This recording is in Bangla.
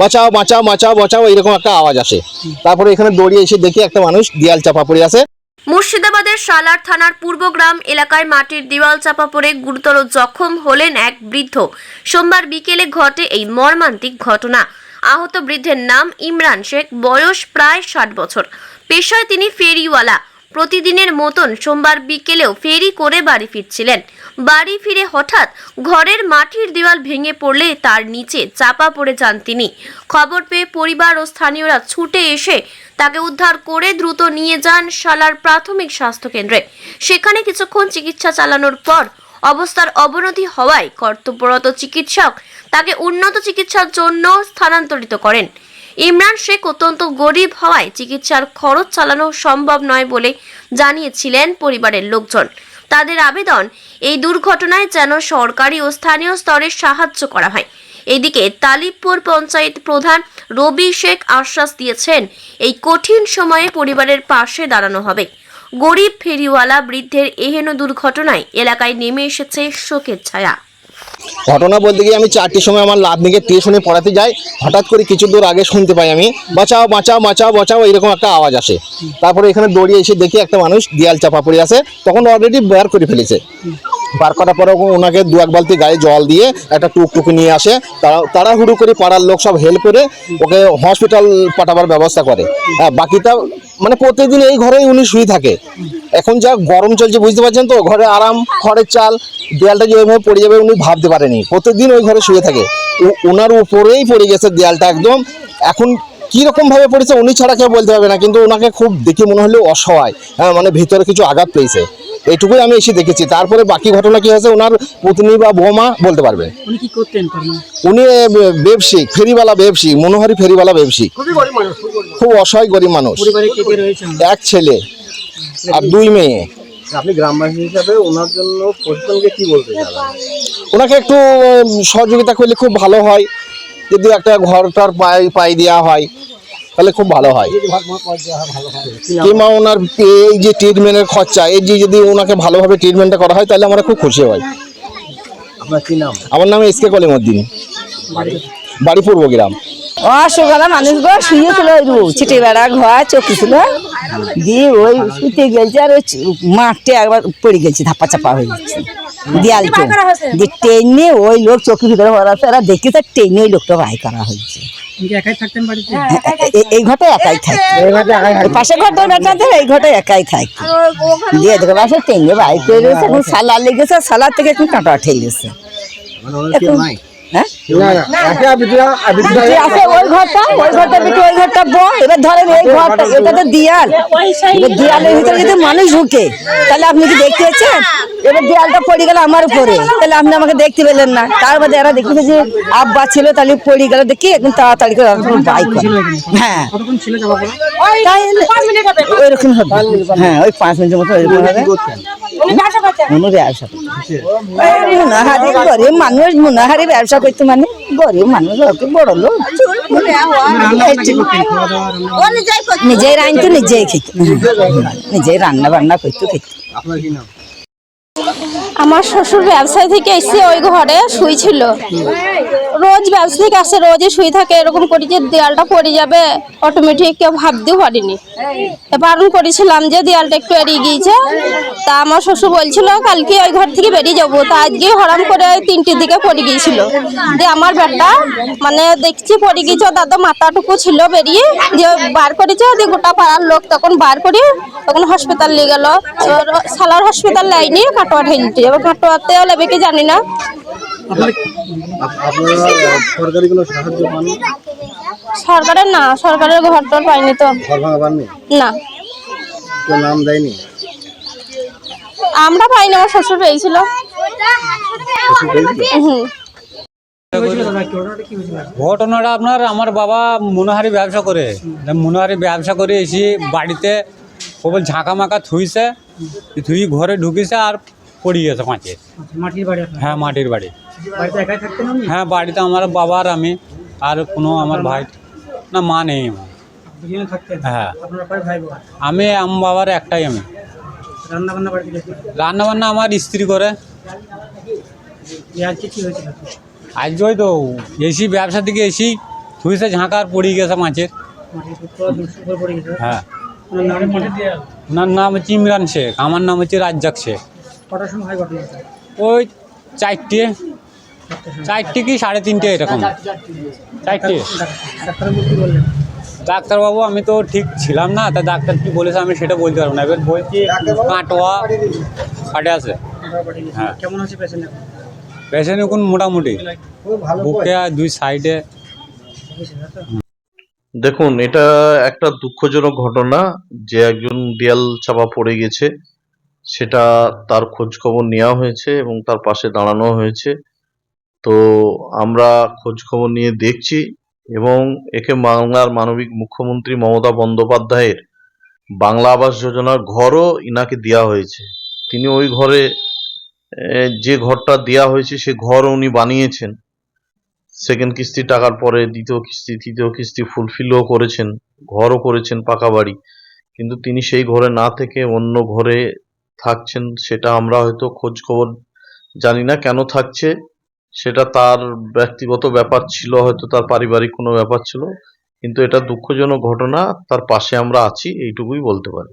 বাঁচাও বাঁচাও বাঁচাও বাঁচাও, এরকম একটা আওয়াজ আসে। তারপরে এখানে দৌড়িয়ে এসে দেখি একটা মানুষ দিয়াল চাপা পড়ে আছে। মুর্শিদাবাদের সালার থানার পূর্বগ্রাম এলাকায় মাটির দেওয়াল চাপা পড়ে গুরুতর জখম হলেন এক বৃদ্ধ। সোমবার বিকেলে ঘটে এই মর্মান্তিক ঘটনা। আহত বৃদ্ধের নাম ইমরান শেখ, বয়স প্রায় ষাট বছর। পেশায় তিনি ফেরিওয়ালা। প্রতিদিনের মতন সোমবার বিকেলেও ফেরি করে বাড়ি ফিরছিলেন। বাড়ি ফিরে হঠাৎ ঘরের মাটির দেওয়াল ভেঙে পড়লে তার নিচে চাপা পড়ে যান তিনি। খবর পেয়ে পরিবার ও স্থানীয়রা ছুটে এসে তাকে উদ্ধার করে দ্রুত নিয়ে যান শালার প্রাথমিক স্বাস্থ্য কেন্দ্রে সেখানে কিছুক্ষণ চিকিৎসা চালানোর পর অবস্থার অবনতি হওয়ায় কর্তব্যরত চিকিৎসক তাকে উন্নত চিকিৎসার জন্য স্থানান্তরিত করেন। ইমরান শেখ অত্যন্ত গরিব হওয়ায় চিকিৎসার খরচ চালানো সম্ভব নয় বলে জানিয়েছিলেন পরিবারের লোকজন। তাদের আবেদন, এই দুর্ঘটনায় যেন সরকারি ও স্থানীয় স্তরে সাহায্য করা হয়। এদিকে তালিবপুর পঞ্চায়েত প্রধান রবি শেখ আশ্বাস দিয়েছেন, এই কঠিন সময়ে পরিবারের পাশে দাঁড়ানো হবে। গরিব ফেরিওয়ালা বৃদ্ধের এহেন দুর্ঘটনায় এলাকায় নেমে এসেছে শোকের ছায়া। ঘটনা বলতে গিয়ে আমি চারটির সময় আমার লাভ লাভনিকে টিউশনে পড়াতে যাই। হঠাৎ করে কিছু দূর আগে শুনতে পাই আমি, বাঁচাও বাঁচাও বাঁচাও বাঁচাও, এরকম একটা আওয়াজ আসে। তারপরে এখানে দৌড়িয়ে এসে দেখি একটা মানুষ দিয়াল চাপা পড়ে আছে, তখন অলরেডি বের করে ফেলেছে। বার করার পরে ওনাকে দু এক বালতি গায়ে জল দিয়ে একটা টুকটুকি নিয়ে আসে। তারা তাড়াহুড়ো করে পাড়ার লোক সব হেল্প করে ওকে হসপিটাল পাঠাবার ব্যবস্থা করে। হ্যাঁ বাকিটা মানে প্রতিদিন এই ঘরেই উনি শুয়ে থাকে। এখন যা গরম চলছে, বুঝতে পারছেন তো? ঘরে আরাম, খড়ের চাল, দেয়ালটা যে ওইভাবে পড়ে যাবে উনি ভাবতে পারেনি। প্রত্যেকদিন ওই ঘরে শুয়ে থাকে। ওনার উপরেই পড়ে গেছে দেয়ালটা একদম। এখন কীরকম ভাবে পড়েছে উনি ছাড়া কেউ বলতে পারবে না, কিন্তু ওনাকে খুব দেখে মনে হলো অসহায়। হ্যাঁ মানে ভিতরে কিছু আঘাত পেয়েছে। এইটুকুই আমি এসে দেখেছি। তারপরে বাকি ঘটনা কি হয়েছে ওনার পুতনি বা বৌমা বলতে পারবে। উনি কি করতেন উনি ব্যবসায়িক ফেরিওয়ালা ব্যবসায়িক মনোহারি ফেরিওয়ালা ব্যবসায়িক খুব অসহায় গরিব মানুষ। পরিবারে কে কে রয়েছেন এক ছেলে আর দুই মেয়ে। আপনি গ্রামবাসী হিসাবে ওনার জন্য প্রশাসনকে কি বলতে ওনাকে একটু সহযোগিতা করলে খুব ভালো হয়। যদি একটা ঘর টর পাই পাই দেওয়া হয় তাহলে খুব ভালো হয়। কি মা ওনার এই যে ট্রিটমেন্টের খরচা এই যে যদি ওনাকে ভালোভাবে ট্রিটমেন্টটা করা হয় তাহলে আমরা খুব খুশি হই। আপনার কি নাম? আমার নাম এস কে কলিমুদ্দিন। বাড়ি পূর্ব গ্রাম অসুখালা মানুষ গো শুয়েছিল ওই রু ছিটে বেড়া ঘর চকি ছিল। দিয়ে ওই শুতে গেছে আর ওই মাঠটা একবার পড়ে গেছে ধাপা চাপা হয়ে গেছে দেয়াল তো দিয়ে ট্রেনে ওই লোক চোখের ভিতরে ভরা আছে, এরা দেখে তার ট্রেনে ওই লোকটা বাই করা হয়েছে। থাকতেন এই ঘরটা একাই থাকে ওই ঘরটা বেটাতে এই ঘরটা একাই থাকে দিয়ে দেখে টেনে বাই করে রয়েছে এখন সালা লেগেছে সালার থেকে এখন কাঁটা ঠেলেছে। মানে ওনার হ্যাঁ? আছে ওই ঘরটা ওই ঘরটা বিটু ওই ঘরটা ব এবার ধরেন এই ঘরটা এটা তো দিয়াল। এবার দিয়ালের ভিতরে যদি মানুষ ঢুকে তাহলে আপনি কি দেখতে পাচ্ছেন এবার দেয়ালটা পড়ে গেল আমার উপরে তাহলে আপনি আমাকে দেখতে পেলেন না। তার মধ্যে এরা দেখেছে যে আব্বা ছিল তাহলে পড়ে গেল দেখি এখন তাড়াতাড়ি করে বাইক হ্যাঁ। ওইরকম হবে হ্যাঁ ওই পাঁচ মিনিটের মতো ওইরকম হবে। কোনো ব্যবসা মুনাহারি গরিব মানুষ মুনাহারি ব্যবসা করতে মানে গরিব মানুষ অত বড় লোক। নিজেই রাঁধতো নিজেই খেত। নিজেই রান্না বান্না করতো খেত। আমার শ্বশুর ব্যবসায় থেকে এসে ওই ঘরে শুয়েছিল রোজ ব্যবসা থেকে আসে রোজই শুয়ে থাকে, এরকম করি যে দেয়ালটা পড়ে যাবে অটোমেটিক কেউ ভাবতেও পারিনি। বারণ করেছিলাম যে দেয়ালটা একটু এড়িয়ে গিয়েছে, তা আমার শ্বশুর বলছিল, কালকে ওই ঘর থেকে বেরিয়ে যাব। তা আজকে হরাম করে তিনটির দিকে পড়ে গিয়েছিল। দিয়ে আমার বেটা মানে দেখছি পড়ে গিয়েছে দাদা মাথাটুকু ছিল বেরিয়ে, দিয়ে বার করেছে যে গোটা পাড়ার লোক তখন বার করে তখন হসপিটাল নিয়ে গেল। সালার হসপিটাল লাইনে কাটোয়া ঠেলতে এবার কাটোয়াতে লেবে কি জানি না। আপনারা সরকারি কোনো সাহায্য পান? সরকারের না সরকারের ঘর টর পাইনি তো। ঘর ভাঙা পাননি? না। নাম দেয়নি? আমরা পাইনি আমার শ্বশুর পেয়েছিল। হুম। ঘটনাটা আপনার আমার বাবা মনোহারি ব্যবসা করে। মনোহারি ব্যবসা করে এসে বাড়িতে কেবল ঝাঁকা মাকা থুইছে থুই ঘরে ঢুকিছে আর পড়ে গেছে পাঁচে আচ্ছা, মাটির বাড়ি হ্যাঁ মাটির বাড়ি। হ্যাঁ বাড়িতে আমার বাবা আর আমি আর কোনো আমার ভাই। না মা নেই আমার। হ্যাঁ। আমি আমার বাবার একটাই আমি। রান্না বান্না আমার স্ত্রী করে। আজ ওই তো এসি ব্যবসা থেকে এসি থুইছে ঝাঁকার পড়ে গেছে মাছের। হ্যাঁ। ওনার নাম কি? ওনার নাম হচ্ছে ইমরান শেখ। আমার নাম হচ্ছে রাজ্জাক শেখ। কটার সময় ওই চারটে। চারটে কি সাড়ে তিনটে এরকম চারটে ডাক্তারবাবু আমি তো ঠিক ছিলাম না তা ডাক্তার কি বলেছে আমি সেটা বলতে পারব না এবার বলছি কাটোয়া ফাটে আছে দিয়েছেন। হ্যাঁ। কেমন আছে পেশেন্ট এখন পেশেন্ট এখন মোটামুটি বুকে আর দুই সাইডে? দেখুন এটা একটা দুঃখজনক ঘটনা যে একজন দেয়াল চাপা পড়ে গেছে সেটা তার খোঁজ খবর নেওয়া হয়েছে এবং তার পাশে দাঁড়ানো হয়েছে তো আমরা খোঁজ খবর নিয়ে দেখছি এবং একে বাংলার মানবিক মুখ্যমন্ত্রী মমতা বন্দ্যোপাধ্যায়ের বাংলা আবাস যোজনার ঘরও ইনাকে দেওয়া হয়েছে। তিনি ওই ঘরে যে ঘরটা দেওয়া হয়েছে সে ঘর উনি বানিয়েছেন। সেকেন্ড কিস্তি টাকার পরে দ্বিতীয় কিস্তি, তৃতীয় কিস্তি ফুলফিলও করেছেন, ঘরও করেছেন পাকা বাড়ি। কিন্তু তিনি সেই ঘরে না থেকে অন্য ঘরে থাকছেন, সেটা আমরা হয়তো খোঁজ খবর জানি না কেন থাকছে। সেটা তার ব্যক্তিগত ব্যাপার ছিল, হয়তো তার পারিবারিক কোনো ব্যাপার ছিল, কিন্তু এটা দুঃখজনক ঘটনা, তার পাশে আমরা আছি, এইটুকুই বলতে পারি।